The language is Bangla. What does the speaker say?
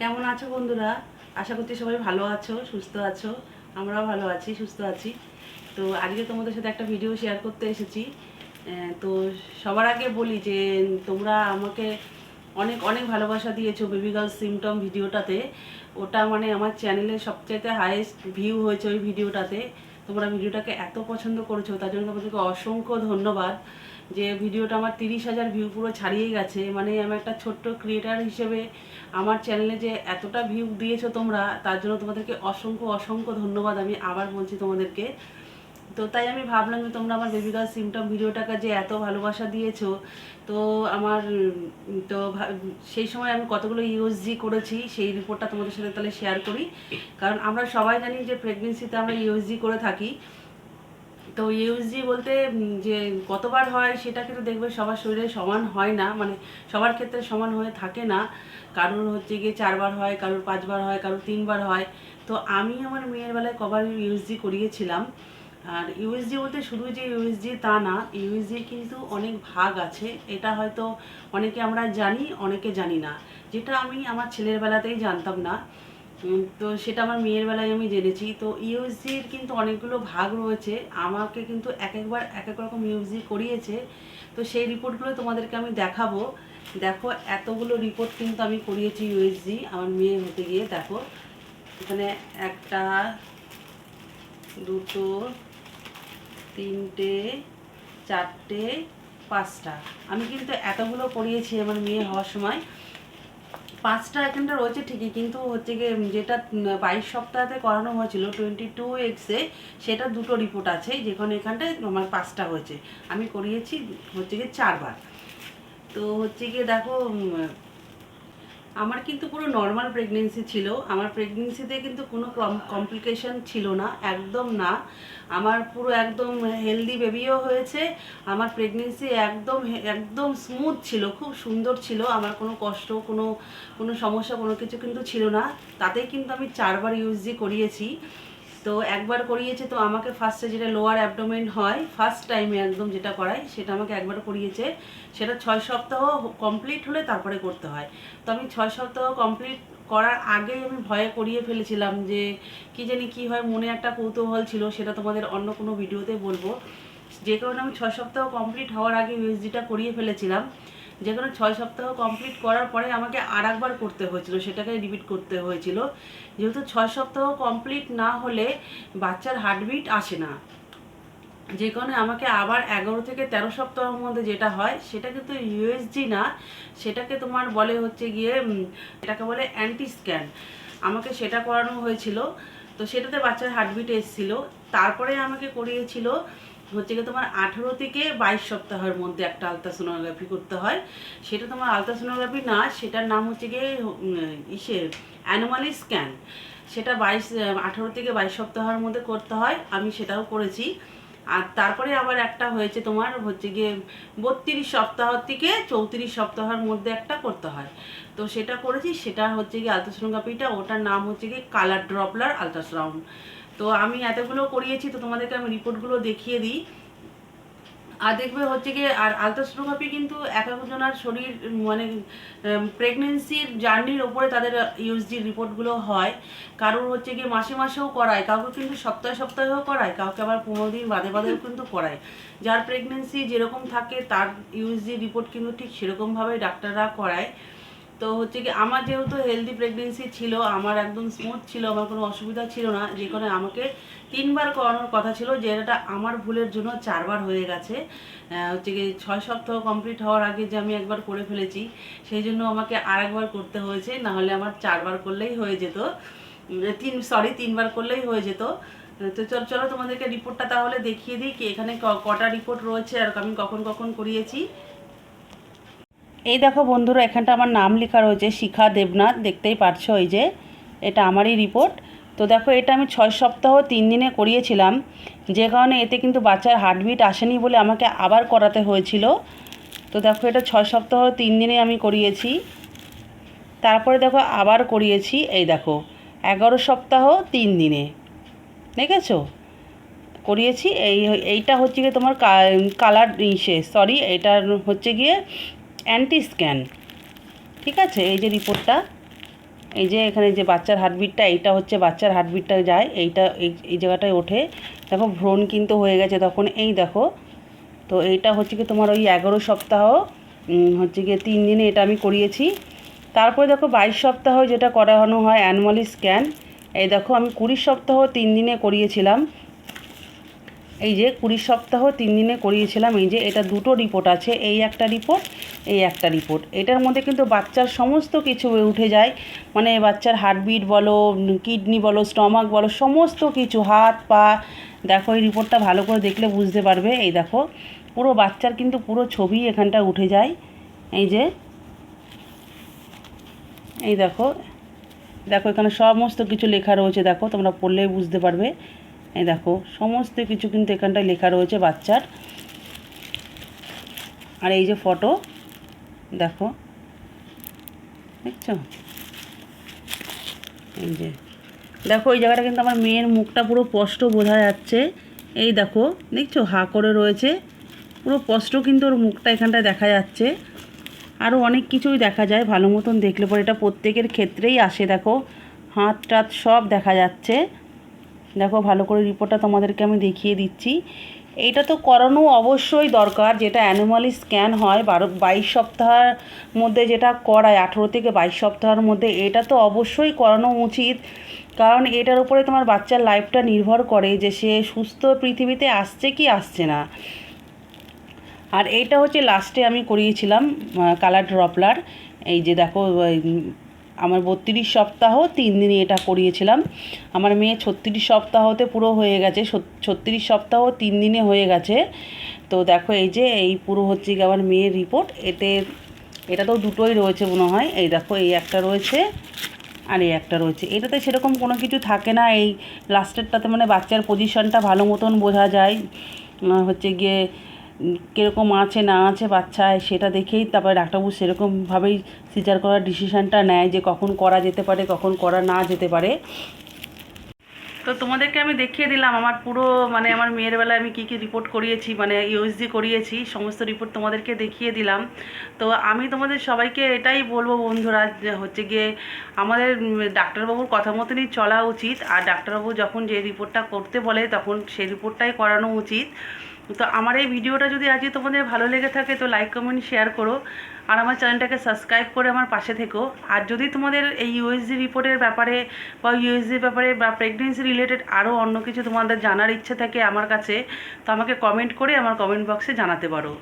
কেমন আছো বন্ধুরা? আশা করছি সবাই ভালো আছো, সুস্থ আছো। আমরাও ভালো আছি, সুস্থ আছি। তো আজকে তোমাদের সাথে একটা ভিডিও শেয়ার করতে এসেছি। তো সবার আগে বলি যে, তোমরা আমাকে অনেক অনেক ভালোবাসা দিয়েছ বেবি গার্ল সিমটম ভিডিওটাতে। ওটা মানে আমার চ্যানেলে সবচাইতে হায়েস্ট ভিউ হয়েছে ওই ভিডিওটাতে তোমরা ভিডিওটাকে এত পছন্দ করেছ, তার জন্য তোমাদেরকে অসংখ্য ধন্যবাদ। যে ভিডিওটা আমার তিরিশ হাজার ভিউ পুরো ছাড়িয়ে গেছে। মানে আমি একটা ছোট্ট ক্রিয়েটার হিসেবে আমার চ্যানেলে যে এতটা ভিউ দিয়েছ তোমরা, তার জন্য তোমাদেরকে অসংখ্য অসংখ্য ধন্যবাদ। আমি আবার বলছি তোমাদেরকে। তো তাই আমি ভাবলাম যে তোমরা আমার বেবি গার্ল সিমটম ভিডিওটাকে যে এত ভালোবাসা দিয়েছ, তো আমার, তো সেই সময় আমি কতগুলো ইউএসজি করেছি, সেই রিপোর্টটা তোমাদের সাথে তাহলে শেয়ার করি। কারণ আমরা সবাই জানি যে প্রেগনেন্সিতে আমরা ইউএসজি করে থাকি। তো ইউএসজি বলতে যে কতবার হয় সেটা কিন্তু দেখবে সবার শরীরে সমান হয় না মানে সবার ক্ষেত্রে সমান হয়ে থাকে না। কারোর হচ্ছে গিয়ে চারবার হয়, কারোর পাঁচবার হয়, কারোর তিনবার হয়। তো আমি আমার মেয়ের বেলায় কবার ইউএসজি করিয়েছিলাম। আর ইউএসজি বলতে শুধু যে ইউএসজি তা না ইউএসজির কিন্তু অনেক ভাগ আছে। এটা হয়তো অনেকে আমরা জানি, অনেকে জানি না। যেটা আমি আমার ছেলের বেলাতেই জানতাম না। তো সেটা আমার মেয়ের বেলায় আমি জেনেছি। তো ইউএসজির কিন্তু অনেকগুলো ভাগ রয়েছে। আমাকে কিন্তু এক একবার এক এক রকম ইউএসজি করিয়েছে। তো সেই রিপোর্টগুলো তোমাদেরকে আমি দেখাবো। দেখো, এতগুলো রিপোর্ট কিন্তু আমি করিয়েছি ইউএসজি আমার মেয়ে হতে গিয়ে। দেখো, এখানে একটা, দুটো, তিনটে, চারটে, পাঁচটা। আমি কিন্তু এতগুলো করিয়েছি আমার মেয়ে হওয়ার সময়। পাঁচটা আইটেমটা রয়েছে ঠিকই, কিন্তু হচ্ছে গিয়ে যেটা বাইশ সপ্তাহতে করানো হয়েছিল টোয়েন্টি টু এক্সে সেটা দুটো রিপোর্ট আছে, যেখানে এখানটায় আমার পাঁচটা হয়েছে। আমি করিয়েছি হচ্ছে গিয়ে চারবার। তো হচ্ছে গিয়ে দেখো আমার কিন্তু পুরো নর্মাল প্রেগনেন্সি ছিল। আমার প্রেগনেন্সিতে কিন্তু কোনো কমপ্লিকেশন ছিল না, একদম না। আমার পুরো একদম হেলদি বেবিও হয়েছে। আমার প্রেগনেন্সি একদম একদম স্মুথ ছিল, খুব সুন্দর ছিল। আমার কোনো কষ্ট, কোনো কোনো সমস্যা, কোনো কিছু কিন্তু ছিল না। তাতেই কিন্তু আমি চারবার ইউজি করিয়েছি। তো একবার করিয়েছে, তো আমাকে ফার্স্টে যেটা লোয়ার অ্যাবডোমেন হয় ফার্স্ট টাইমে একদম যেটা করাই, সেটা আমাকে একবার করিয়েছে। সেটা ছয় সপ্তাহ কমপ্লিট হলে তারপরে করতে হয়। তো আমি ছয় সপ্তাহ কমপ্লিট করার আগেই আমি ভয়ে করিয়ে ফেলেছিলাম যে, কি জানি কি হয়, মনে একটা কৌতূহল ছিল, সেটা তোমাদের অন্য কোনো ভিডিওতে বলব। যে কারণে আমি ছয় সপ্তাহ কমপ্লিট হওয়ার আগে ইউএসজিটা করিয়ে ফেলেছিলাম। যে কারণে ছয় সপ্তাহ কমপ্লিট করার পরে আমাকে আর একবার করতে হয়েছিল, সেটাকে রিপিট করতে হয়েছিল। যেহেতু ছয় সপ্তাহ কমপ্লিট না হলে বাচ্চার হার্টবিট আসে না। যে কারণে আমাকে আবার এগারো থেকে তেরো সপ্তাহের মধ্যে যেটা হয়, সেটা কিন্তু ইউএসজি না, সেটাকে তোমার বলে হচ্ছে গিয়ে এটাকে বলে অ্যান্টি স্ক্যান আমাকে সেটা করানো হয়েছিল, তো সেটাতে বাচ্চার হার্টবিট এসেছিল। তারপরে আমাকে করিয়েছিল হচ্ছে গিয়ে তোমার আঠেরো থেকে বাইশ সপ্তাহের মধ্যে একটা আলট্রাসোনোগ্রাফি করতে হয়। সেটা তোমার আলট্রাসোনোগ্রাফি না, সেটার নাম হচ্ছে গিয়ে ইসে, অ্যানোমালি স্ক্যান। সেটা বাইশ আঠেরো থেকে বাইশ সপ্তাহের মধ্যে করতে হয়, আমি সেটাও করেছি। আর তারপরে আবার একটা হয়েছে তোমার, হচ্ছে গিয়ে বত্রিশ সপ্তাহ থেকে চৌত্রিশ সপ্তাহের মধ্যে একটা করতে হয়। তো সেটা করেছি, সেটা হচ্ছে গিয়ে আলট্রাসোনোগ্রাফিটা, ওটার নাম হচ্ছে গিয়ে কালার ড্রপলার আলট্রাসাউন্ড। তো আমি এতগুলো করিয়েছি, তো তোমাদেরকে আমি রিপোর্টগুলো দেখিয়ে দিই। আর দেখবে হচ্ছে গিয়ে, আর আলট্রাসোনোগ্রাফি কিন্তু এক একজনের শরীর মানে প্রেগনেন্সির জার্নির ওপরে তাদের ইউএসজি রিপোর্টগুলো হয়। কারোর হচ্ছে গিয়ে মাসে মাসেও করায়, কাউকে কিন্তু সপ্তাহে সপ্তাহেও করায়, কাউকে আবার পনেরো দিন বাদে বাদেও কিন্তু করায়। যার প্রেগনেন্সি যেরকম থাকে, তার ইউএসজি রিপোর্ট কিন্তু ঠিক সেরকমভাবে ডাক্তাররা করায়। তো হচ্ছে কি আমার যেহেতু হেলদি প্রেগনেন্সি ছিল, আমার একদম স্মুথ ছিল, আমার কোনো অসুবিধা ছিল না। যে কারণে আমাকে তিনবার করানোর কথা ছিল যেটা আমার ভুলের জন্য চারবার হয়ে গেছে। হচ্ছে কি ছয় সপ্তাহ কমপ্লিট হওয়ার আগে যে আমি একবার করে ফেলেছি, সেই জন্য আমাকে আর একবার করতে হয়েছে, না হলে আমার চারবার করলেই হয়ে যেত। তিন সরি তিনবার করলেই হয়ে যেত। তো চল, চলো তোমাদেরকে রিপোর্টটা তাহলে দেখিয়ে দিই, কি এখানে কটা রিপোর্ট রয়েছে আর আমি কখন কখন করিয়েছি। এই দেখো বন্ধুরা, এখানটা আমার নাম লেখা রয়েছে, শিখা দেবনাথ, দেখতেই পারছ এই যে, এটা আমারই রিপোর্ট তো দেখো, এটা আমি ছয় সপ্তাহ, তিন দিনে করিয়েছিলাম। যে কারণে এতে কিন্তু বাচ্চার হার্টবিট আসেনি বলে আমাকে আবার করাতে হয়েছিল। তো দেখো, এটা ছয় সপ্তাহ, তিন দিনে আমি করিয়েছি। তারপরে দেখো, আবার করিয়েছি, এই দেখো, এগারো সপ্তাহ, তিন দিনে। দেখেছ? করিয়েছি, এই, এইটা হচ্ছে গিয়ে তোমার কালার ইসে সরি এটা হচ্ছে গিয়ে অ্যান্টি স্ক্যান ঠিক আছে? এই যে রিপোর্টটা এই যে এখানে যে বাচ্চার হার্টবিটটা এইটা হচ্ছে বাচ্চার হার্টবিটটা যায়, এইটা, এই জায়গাটায় ওঠে। দেখো, ভ্রণ কিন্তু হয়ে গেছে তখন, এই দেখো। তো এইটা হচ্ছে কি তোমার ওই এগারো সপ্তাহ হচ্ছে গিয়ে তিন দিনে এটা আমি করিয়েছি। তারপরে দেখো, বাইশ সপ্তাহ যেটা করানো হয় অ্যানুয়ালি স্ক্যান এই দেখো, আমি কুড়ি সপ্তাহ তিন দিনে করিয়েছিলাম। এই যে কুড়ি সপ্তাহ তিন দিনে করিয়েছিলাম, এই যে এটা দুটো রিপোর্ট আছে, এই একটা রিপোর্ট এই একটা রিপোর্ট এটার মধ্যে কিন্তু বাচ্চার সমস্ত কিছু উঠে যায়। মানে বাচ্চার হার্টবিট বলো কিডনি বলো স্টমাক বলো, সমস্ত কিছু, হাত, পা। দেখো এই রিপোর্টটা ভালো করে দেখলে বুঝতে পারবে। এই দেখো, পুরো বাচ্চার কিন্তু পুরো ছবি এখানটা উঠে যায়। এই যে, এই দেখো দেখো এখানে সমস্ত কিছু লেখা রয়েছে, দেখো তোমরা পড়লেই বুঝতে পারবে। এই দেখো, সমস্ত কিছু কিন্তু এখানটায় লেখা রয়েছে বাচ্চার। আর এই যে ফটো, দেখো, দেখছ? এই যে, দেখো, এই জায়গাটা কিন্তু আমার মেয়ের মুখটা পুরো স্পষ্ট বোঝা যাচ্ছে। এই দেখো, দেখছ? হা করে রয়েছে। পুরো স্পষ্ট কিন্তু ওর মুখটা এখানটায় দেখা যাচ্ছে। আরও অনেক কিছুই দেখা যায়, ভালো মতন দেখলে পরে। এটা প্রত্যেকের ক্ষেত্রেই আসে, দেখো। হাত টাত সব দেখা যাচ্ছে। দেখো, ভালো করে রিপোর্টটা তোমাদেরকে আমি দেখিয়ে দিচ্ছি। এটা তো করানো অবশ্যই দরকার, যেটা অ্যানিমালি স্ক্যান হয়, বারো, বাইশ সপ্তাহের মধ্যে যেটা করায়, আঠেরো থেকে বাইশ সপ্তাহের মধ্যে, এটা তো অবশ্যই করানো উচিত। কারণ এটার উপরে তোমার বাচ্চার লাইফটা নির্ভর করে যে সে সুস্থ পৃথিবীতে আসছে কি আসছে না। আর এইটা হচ্ছে লাস্টে আমি করিয়েছিলাম কালার ড্রপলার এই যে দেখো আমার বত্রিশ সপ্তাহ, তিন দিনে এটা করিয়েছিলাম। আমার মেয়ে ছত্রিশ সপ্তাহতে পুরো হয়ে গেছে ছত্রিশ সপ্তাহ, তিন দিনে হয়ে গেছে। তো দেখো এই যে, এই পুরো হচ্ছে গিয়ে আমার মেয়ের রিপোর্ট এতে, এটা তো দুটোই রয়েছে মনে হয়। এই দেখো, এই একটা রয়েছে আর এই একটা রয়েছে। এটাতে সেরকম কোনো কিছু থাকে না। এই লাস্টেরটাতে মানে বাচ্চার পজিশনটা ভালো মতন বোঝা যায়। হচ্ছে গিয়ে কীরকম আছে, না আছে বাচ্চায় সেটা দেখেই তারপরে ডাক্তারবাবু সেরকমভাবেই সিজার করার ডিসিশানটা নেয় যে কখন করা যেতে পারে, কখন করা না যেতে পারে। তো তোমাদেরকে আমি দেখিয়ে দিলাম, আমার পুরো মানে আমার মেয়ের বেলায় আমি কী কী রিপোর্ট করিয়েছি মানে ইউএসজি করিয়েছি, সমস্ত রিপোর্ট তোমাদেরকে দেখিয়ে দিলাম। তো আমি তোমাদের সবাইকে এটাই বলব বন্ধুরা হচ্ছে গিয়ে আমাদের ডাক্তারবাবুর কথা মতনই চলা উচিত, আর ডাক্তারবাবু যখন যে রিপোর্টটা করতে বলে, তখন সেই রিপোর্টটাই করানো উচিত। তো আমার এই ভিডিওটা যদি আজকে তোমাদের ভালো লেগে থাকে, তো লাইক কমেন্ট শেয়ার করো। আর আমার চ্যানেলটাকে সাবস্ক্রাইব করে আমার পাশে থেকো। আর যদি তোমাদের এই ইউএসজি রিপোর্টের ব্যাপারে বা ইউএসজির ব্যাপারে বা প্রেগনেন্সি রিলেটেড আরও অন্য কিছু তোমাদের জানার ইচ্ছে থাকে আমার কাছে, তো আমাকে কমেন্ট করে আমার কমেন্ট বক্সে জানাতে পারো।